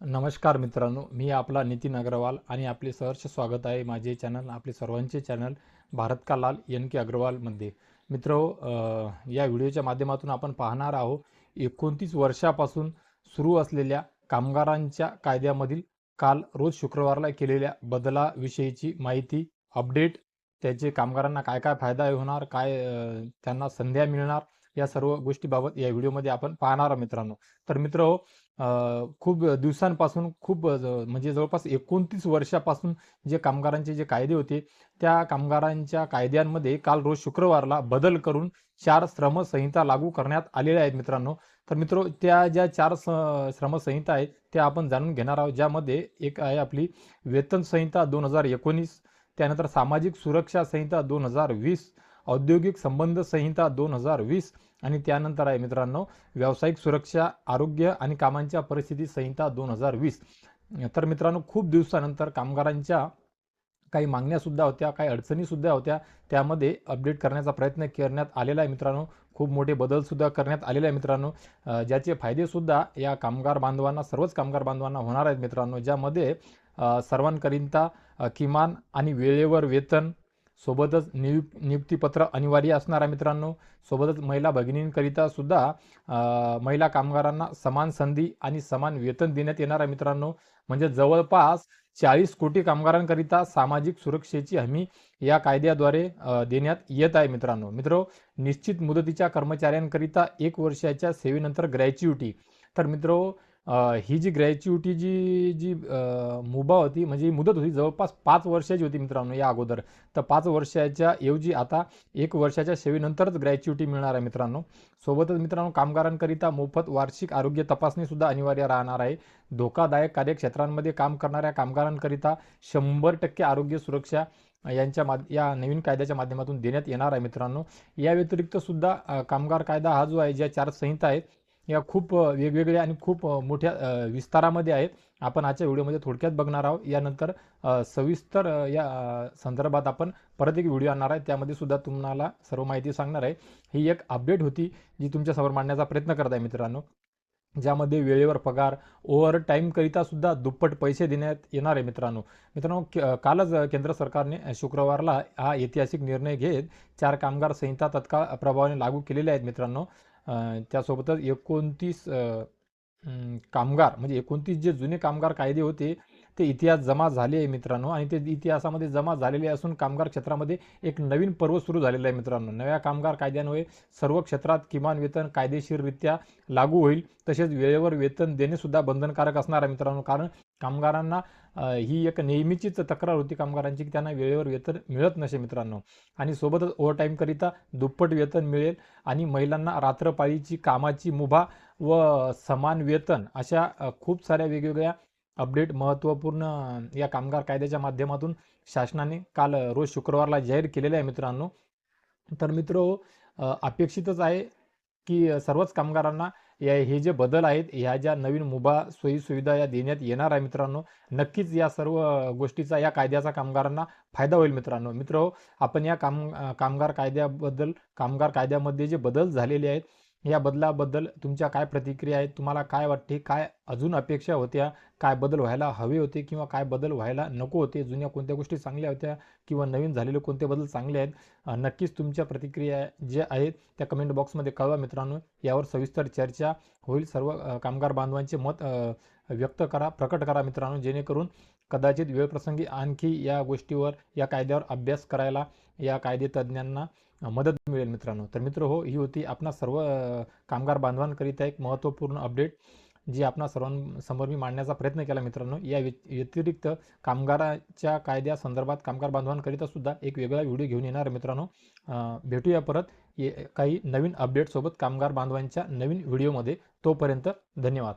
नमस्कार मित्रांनो मी आपला नितीन अग्रवाल आणि आपले सहर्ष स्वागत आहे माझे चॅनल आपले सर्वांचे चॅनल भारत का लाल एन के अग्रवालमध्ये मित्र या व्हिडिओच्या माध्यमातून आपण पाहणार आहोत एकोणतीस वर्षापासून सुरू असलेल्या कामगारांच्या कायद्यामधील काल रोज शुक्रवारला केलेल्या बदलाविषयीची माहिती अपडेट त्याचे कामगारांना काय काय फायदा होणार काय त्यांना संध्या मिळणार या सर्व गोष्टीबाबत या व्हिडिओमध्ये आपण पाहणार आहोत मित्रांनो. तर मित्र खूप दिवसांपासून खूप ज- म्हणजे जवळपास एकोणतीस वर्षापासून जे कामगारांचे जे कायदे होते त्या कामगारांच्या कायद्यांमध्ये काल रोज शुक्रवारला बदल करून चार श्रमसंहिता लागू करण्यात आलेल्या आहेत मित्रांनो. तर मित्र त्या ज्या चार स- श्रमसंहिता आहेत त्या आपण जाणून घेणार आहोत ज्यामध्ये एक आहे आपली वेतन संहिता दोन हजार एकोणीस त्यानंतर सामाजिक सुरक्षा संहिता दोन हजार वीस औद्योगिक संबंध संहिता दोन हजार वीस आणि त्यानंतर आहे मित्रांनो व्यावसायिक सुरक्षा आरोग्य आणि कामांच्या परिस्थिती संहिता दोन हजार वीस. तर मित्रांनो खूप दिवसानंतर कामगारांच्या काही मागण्यासुद्धा होत्या काही अडचणीसुद्धा होत्या त्यामध्ये अपडेट करण्याचा प्रयत्न करण्यात आलेला आहे मित्रांनो. खूप मोठे बदलसुद्धा करण्यात आलेले आहे मित्रांनो. ज्याचे फायदेसुद्धा या कामगार बांधवांना सर्वच कामगार बांधवांना होणार आहेत मित्रांनो. ज्यामध्ये सर्वांकरिता किमान आणि वेळेवर वेतन सोबतच नियु नियुक्तीपत्र अनिवार्य असणार आहे मित्रांनो. सोबतच महिला भगिनींकरिता सुद्धा महिला कामगारांना समान संधी आणि समान वेतन देण्यात येणार आहे मित्रांनो. म्हणजे जवळपास चाळीस कोटी कामगारांकरिता सामाजिक सुरक्षेची हमी या कायद्याद्वारे देण्यात येत आहे मित्रांनो. मित्र निश्चित मुदतीच्या कर्मचाऱ्यांकरिता एक वर्षाच्या सेवेनंतर ग्रॅच्युटी. तर मित्र ही जी ग्रॅच्युटी जी जी मुभा होती म्हणजे ही मुदत होती जवळपास पाच वर्षाची होती मित्रांनो या अगोदर. तर पाच वर्षाच्या ऐवजी आता एक वर्षाच्या सेवेनंतरच ग्रॅच्युटी मिळणार आहे मित्रांनो. सोबतच मित्रांनो कामगारांकरिता मोफत वार्षिक आरोग्य तपासणी सुद्धा अनिवार्य राहणार आहे. धोकादायक कार्यक्षेत्रांमध्ये काम करणाऱ्या कामगारांकरिता शंभर टक्के आरोग्य सुरक्षा यांच्या माध या नवीन कायद्याच्या माध्यमातून देण्यात येणार आहे मित्रांनो. या व्यतिरिक्त सुद्धा कामगार कायदा हा जो आहे ज्या चार संहिता आहेत या खूप वेगवेगळ्या आणि खूप मोठ्या विस्तारामध्ये आहेत. आपण आजच्या व्हिडिओमध्ये थोडक्यात बघणार आहोत. यानंतर सविस्तर या संदर्भात आपण परत एक व्हिडिओ आणणार आहे. त्यामध्ये सुद्धा तुम्हाला सर्व माहिती सांगणार आहे. ही एक अपडेट होती जी तुमच्यासमोर मांडण्याचा प्रयत्न करत आहे मित्रांनो. ज्यामध्ये वेळेवर पगार ओव्हर टाईमकरिता सुद्धा दुप्पट पैसे देण्यात येणार आहे मित्रांनो. मित्रांनो कालच केंद्र सरकारने शुक्रवारला हा ऐतिहासिक निर्णय घेत चार कामगार संहिता तत्काळ प्रभावाने लागू केलेल्या आहेत मित्रांनो. त्यासोबतच एकोणतीस कामगार म्हणजे एकोणतीस जे जुने कामगार कायदे होते ते इतिहास जमा झाले आहे मित्रांनो. आणि ते इतिहासामध्ये जमा झालेले असून कामगार क्षेत्रामध्ये एक नवीन पर्व सुरू झालेलं आहे मित्रांनो. नव्या कामगार कायद्यान्वये सर्व क्षेत्रात किमान वेतन कायदेशीररित्या लागू होईल. तसेच वेळेवर वेतन देणेसुद्धा बंधनकारक असणार आहे मित्रांनो. कारण कामगारांना ही एक नेहमीचीच तक्रार होती कामगारांची की त्यांना वेळेवर वेतन मिळत नसे मित्रांनो. आणि सोबतच ओव्हरटाईमकरिता दुप्पट वेतन मिळेल. आणि महिलांना रात्रपाळीची कामाची मुभा व समान वेतन अशा खूप साऱ्या वेगवेगळ्या अपडेट महत्त्वपूर्ण या कामगार कायद्याच्या माध्यमातून शासनाने काल रोज शुक्रवारला जाहीर केलेले आहे मित्रांनो. तर मित्र अपेक्षितच आहे की सर्वच कामगारांना या हे जे बदल आहेत ह्या ज्या नवीन मुभा सोयीसुविधा या देण्यात येणार आहे मित्रांनो नक्कीच या सर्व गोष्टीचा या कायद्याचा कामगारांना फायदा होईल मित्रांनो. मित्र आपण या काम कामगार कायद्याबद्दल कामगार कायद्यामध्ये जे बदल झालेले आहेत या बदलाबद्दल तुमच्या काय प्रतिक्रिया आहेत? तुम्हाला काय वाटते? काय अजून अपेक्षा होत्या? काय बदल व्हायला हवे होते किंवा काय बदल व्हायला नको होते? जुन्या कोणत्या गोष्टी चांगल्या होत्या किंवा नवीन झालेले कोणते बदल चांगले आहेत? नक्कीच तुमच्या प्रतिक्रिया ज्या आहेत त्या कमेंट बॉक्समध्ये कळवा मित्रांनो. यावर सविस्तर चर्चा होईल. सर्व कामगार बांधवांचे मत व्यक्त करा प्रकट करा मित्रांनो जेणेकरून कदाचित वेळप्रसंगी आणखी या गोष्टीवर या कायद्यावर अभ्यास करायला या कायदे तज्ज्ञांना मदत मिळेल मित्रांनो. तर मित्र हो ही होती आपणा सर्व कामगार बांधवांकरिता एक महत्त्वपूर्ण अपडेट जी आपणा सर्वांसमोर मी मांडण्याचा प्रयत्न केला मित्रांनो. या व्यतिरिक्त कामगाराच्या कायद्या संदर्भात कामगार बांधवांकरिता सुद्धा एक वेगळा व्हिडिओ घेऊन येणार मित्रांनो. भेटूया परत. ये- काही नवीन अपडेटसोबत कामगार बांधवांच्या नवीन व्हिडिओमध्ये तोपर्यंत धन्यवाद.